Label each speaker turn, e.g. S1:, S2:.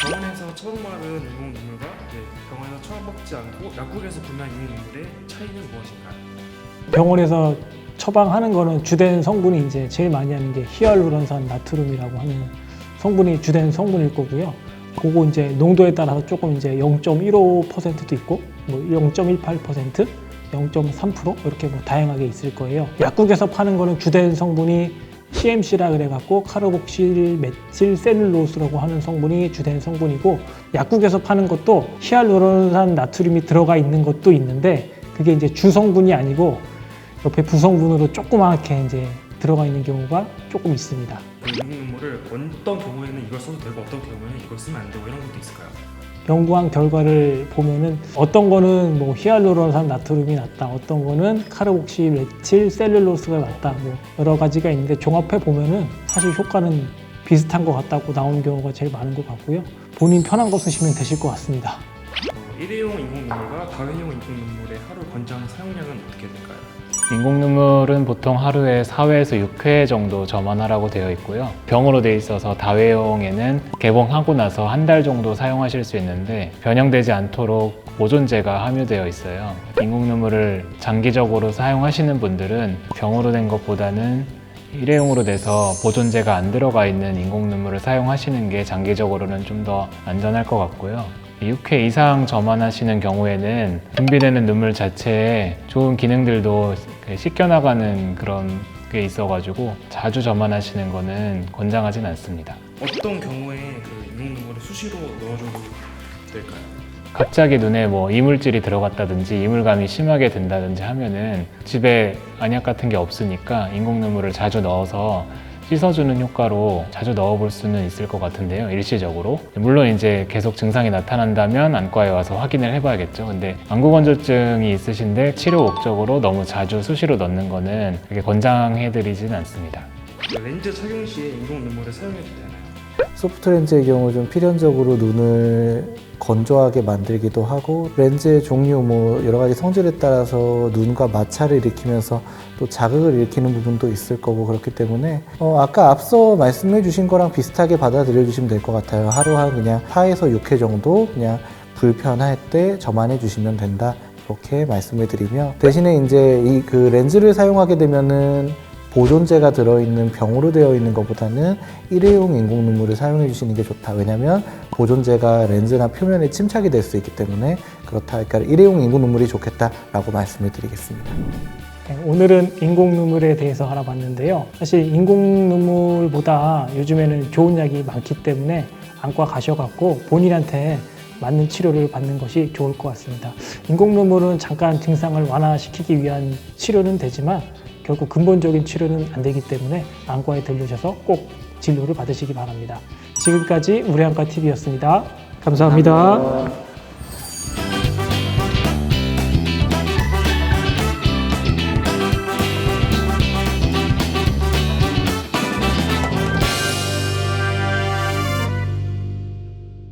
S1: 병원에서 처방받은 인공 눈물과 네, 병원에서 처방받지 않고 약국에서 구매한 인공 눈물의 차이는 무엇인가요?
S2: 병원에서 처방하는 거는 주된 성분이 이제 제일 많이 하는 게 히알루론산 나트륨이라고 하는 성분이 주된 성분일 거고요. 그거 이제 농도에 따라서 조금 이제 0.15%도 있고 뭐 0.18%, 0.3% 이렇게 뭐 다양하게 있을 거예요. 약국에서 파는 거는 주된 성분이 CMC라 그래갖고 카르복실 메틸 셀룰로스라고 하는 성분이 주된 성분이고 약국에서 파는 것도 히알루론산 나트륨이 들어가 있는 것도 있는데 그게 이제 주 성분이 아니고 옆에 부성분으로 조그맣게 이제 들어가 있는 경우가 조금 있습니다.
S1: 그 인공 눈물을 어떤 경우에는 이걸 써도 되고 어떤 경우에는 이걸 쓰면 안 되고 이런 것도 있을까요?
S2: 연구한 결과를 보면은 어떤 거는 뭐 히알루론산 나트륨이 낫다, 어떤 거는 카르복시 메틸 셀룰로스가 낫다, 뭐 여러 가지가 있는데 종합해 보면은 사실 효과는 비슷한 것 같다고 나오는 경우가 제일 많은 것 같고요. 본인 편한 거 쓰시면 되실 것 같습니다.
S1: 어, 일회용 인공 눈물과 다회용 인공 눈물의 하루 권장 사용량은 어떻게 될까요?
S3: 인공 눈물은 보통 하루에 4회에서 6회 정도 점원하라고 되어 있고요. 병으로 되어 있어서 다회용에는 개봉하고 나서 한 달 정도 사용하실 수 있는데 변형되지 않도록 보존제가 함유되어 있어요. 인공 눈물을 장기적으로 사용하시는 분들은 병으로 된 것보다는 일회용으로 돼서 보존제가 안 들어가 있는 인공 눈물을 사용하시는 게 장기적으로는 좀 더 안전할 것 같고요. 6회 이상 점원하시는 경우에는 분비되는 눈물 자체에 좋은 기능들도 씻겨나가는 그런 게 있어가지고 자주 점원하시는 거는 권장하진 않습니다.
S1: 어떤 경우에 그 인공 눈물을 수시로 넣어줘도 될까요?
S3: 갑자기 눈에 뭐 이물질이 들어갔다든지 이물감이 심하게 든다든지 하면은 집에 안약 같은 게 없으니까 인공 눈물을 자주 넣어서 씻어주는 효과로 자주 넣어볼 수는 있을 것 같은데요 일시적으로. 물론 이제 계속 증상이 나타난다면 안과에 와서 확인을 해봐야겠죠. 근데 안구건조증이 있으신데 치료 목적으로 너무 자주 수시로 넣는 거는 그렇게 권장해드리지는 않습니다.
S1: 그 렌즈 착용 시에 인공 눈물을 사용해도 되나요?
S4: 소프트 렌즈의 경우 좀 필연적으로 눈을 건조하게 만들기도 하고 렌즈의 종류 뭐 여러 가지 성질에 따라서 눈과 마찰을 일으키면서 또 자극을 일으키는 부분도 있을 거고 그렇기 때문에 어, 아까 앞서 말씀해 주신 거랑 비슷하게 받아들여 주시면 될 것 같아요. 하루 한 그냥 4에서 6회 정도 그냥 불편할 때 점안해 주시면 된다. 이렇게 말씀을 드리며 대신에 이제 이 그 렌즈를 사용하게 되면은 보존제가 들어있는 병으로 되어 있는 것보다는 일회용 인공 눈물을 사용해 주시는 게 좋다. 왜냐하면 보존제가 렌즈나 표면에 침착이 될 수 있기 때문에 그렇다. 그러니까 일회용 인공 눈물이 좋겠다라고 말씀을 드리겠습니다.
S2: 네, 오늘은 인공 눈물에 대해서 알아봤는데요. 사실 인공 눈물보다 요즘에는 좋은 약이 많기 때문에 안과 가셔갖고 본인한테 맞는 치료를 받는 것이 좋을 것 같습니다. 인공 눈물은 잠깐 증상을 완화시키기 위한 치료는 되지만 결국 근본적인 치료는 안 되기 때문에 안과에 들르셔서 꼭 진료를 받으시기 바랍니다. 지금까지 우리 안과 TV였습니다 감사합니다.